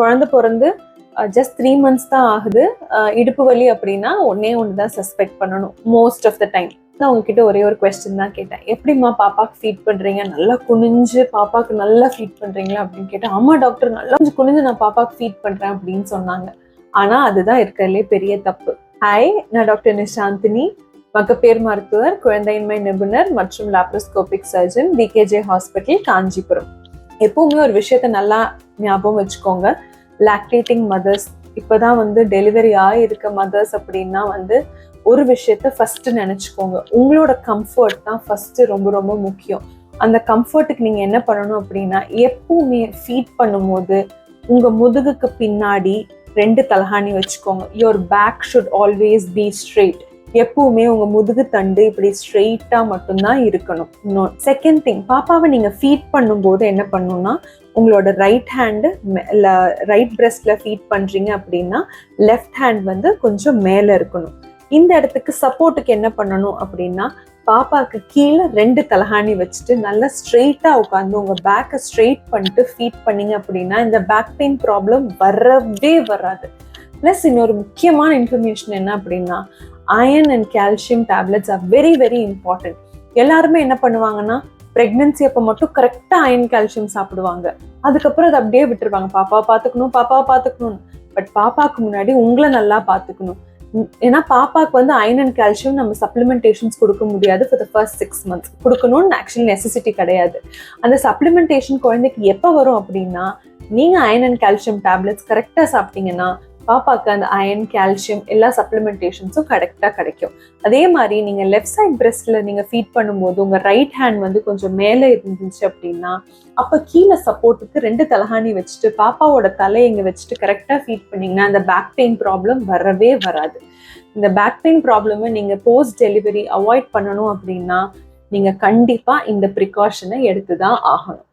குழந்தை பிறந்து just three months தான் ஆகுது. இடுப்பு வலி அப்படின்னா ஒன்னே ஒன்று தான் சஸ்பெக்ட் பண்ணணும் மோஸ்ட் ஆஃப் த டைம் நான் உங்ககிட்ட ஒரே ஒரு கொஸ்டின் தான் கேட்டேன். எப்படிம்மா பாப்பாக்கு ஃபீட் பண்றீங்க? நல்லா குனிஞ்சு பாப்பாக்கு நல்லா ஃபீட் பண்றீங்களா அப்படின்னு கேட்டேன். அம்மா டாக்டர் நல்லா கொஞ்சம் குனிஞ்சு நான் பாப்பாக்கு ஃபீட் பண்றேன் அப்படின்னு சொன்னாங்க. ஆனா அதுதான் இருக்கிறதுலே பெரிய தப்பு. ஹாய் நான் டாக்டர் நிஷாந்தினி மகப்பேர் மருத்துவர் குழந்தையின்மை நிபுணர் மற்றும் laparoscopic surgeon VKJ hospital Kanchipuram. எப்பவுமே ஒரு விஷயத்த நல்லா ஞாபகம் வச்சுக்கோங்க. லாக்டேட்டிங் மதர்ஸ் இப்போ தான் வந்து டெலிவரி ஆகியிருக்க மதர்ஸ் அப்படின்னா வந்து ஒரு விஷயத்த ஃபஸ்ட்டு நினச்சிக்கோங்க. உங்களோட கம்ஃபர்ட் தான் ஃபஸ்ட்டு ரொம்ப ரொம்ப முக்கியம். அந்த கம்ஃபர்ட்டுக்கு நீங்கள் என்ன பண்ணணும் அப்படின்னா எப்பவுமே ஃபீட் பண்ணும்போது உங்கள் முதுகுக்கு பின்னாடி ரெண்டு தலகாணி வச்சுக்கோங்க. Your back should always be straight எப்பவுமே உங்க முதுகு தண்டு இப்படி ஸ்ட்ரெயிட்டா மட்டும்தான் இருக்கணும். இன்னொன்று செகண்ட் திங் பாப்பாவை நீங்க ஃபீட் பண்ணும்போது என்ன பண்ணணும்னா உங்களோட ரைட் ஹேண்டு ரைட் பிரஸ்ட்ல ஃபீட் பண்றீங்க அப்படின்னா லெஃப்ட் ஹேண்ட் வந்து கொஞ்சம் மேல இருக்கணும். இந்த இடத்துக்கு சப்போர்ட்டுக்கு என்ன பண்ணணும் அப்படின்னா பாப்பாவுக்கு கீழே ரெண்டு தலகாணி வச்சுட்டு நல்லா ஸ்ட்ரெயிட்டா உட்காந்து உங்க பேக்கை ஸ்ட்ரெயிட் பண்ணிட்டு ஃபீட் பண்ணீங்க அப்படின்னா இந்த பேக் பெயின் ப்ராப்ளம் வரவே வராது. ப்ளஸ் இன்னொரு முக்கியமான இன்ஃபர்மேஷன் என்ன அப்படின்னா iron and calcium tablets are very very important எல்லாருமே என்ன பண்ணுவாங்கன்னா ப்ரெக்னென்சி அப்போ மட்டும் கரெக்டாக அயன் கால்சியம் சாப்பிடுவாங்க. அதுக்கப்புறம் அதை அப்படியே விட்டுருவாங்க. பாப்பாவை பார்த்துக்கணும் பாப்பாவை பார்த்துக்கணும் பட் பாப்பாவுக்கு முன்னாடி உங்களை நல்லா பார்த்துக்கணும். ஏன்னா பாப்பாவுக்கு வந்து அயன் அண்ட் கால்சியம் நம்ம சப்ளிமெண்டேஷன்ஸ் கொடுக்க முடியாது for the first six months கொடுக்கணும்னு ஆக்சுவலி நெசசிட்டி கிடையாது. அந்த சப்ளிமெண்டேஷன் குழந்தைக்கு எப்போ வரும் அப்படின்னா நீங்கள் அயன் அண்ட் கால்சியம் டேப்லெட்ஸ் கரெக்டாக சாப்பிட்டீங்கன்னா பாப்பாவுக்கு அந்த அயன் கால்சியம் எல்லா சப்ளிமெண்டேஷன்ஸும் கரெக்டாக கிடைக்கும். அதே மாதிரி நீங்கள் லெஃப்ட் சைட் பிரஸ்ட்ல நீங்கள் ஃபீட் பண்ணும்போது உங்கள் ரைட் ஹேண்ட் வந்து கொஞ்சம் மேலே இருந்துச்சு அப்படின்னா அப்போ கீழே சப்போர்ட்டுக்கு ரெண்டு தலகாணி வச்சுட்டு பாப்பாவோட தலையை இங்கே வச்சுட்டு கரெக்டாக ஃபீட் பண்ணிங்கன்னா அந்த பேக் பெயின் ப்ராப்ளம் வரவே வராது. இந்த பேக் பெயின் ப்ராப்ளமை நீங்கள் போஸ்ட் டெலிவரி அவாய்ட் பண்ணணும் அப்படின்னா நீங்கள் கண்டிப்பாக இந்த ப்ரிகாஷனை எடுத்து தான் ஆகணும்.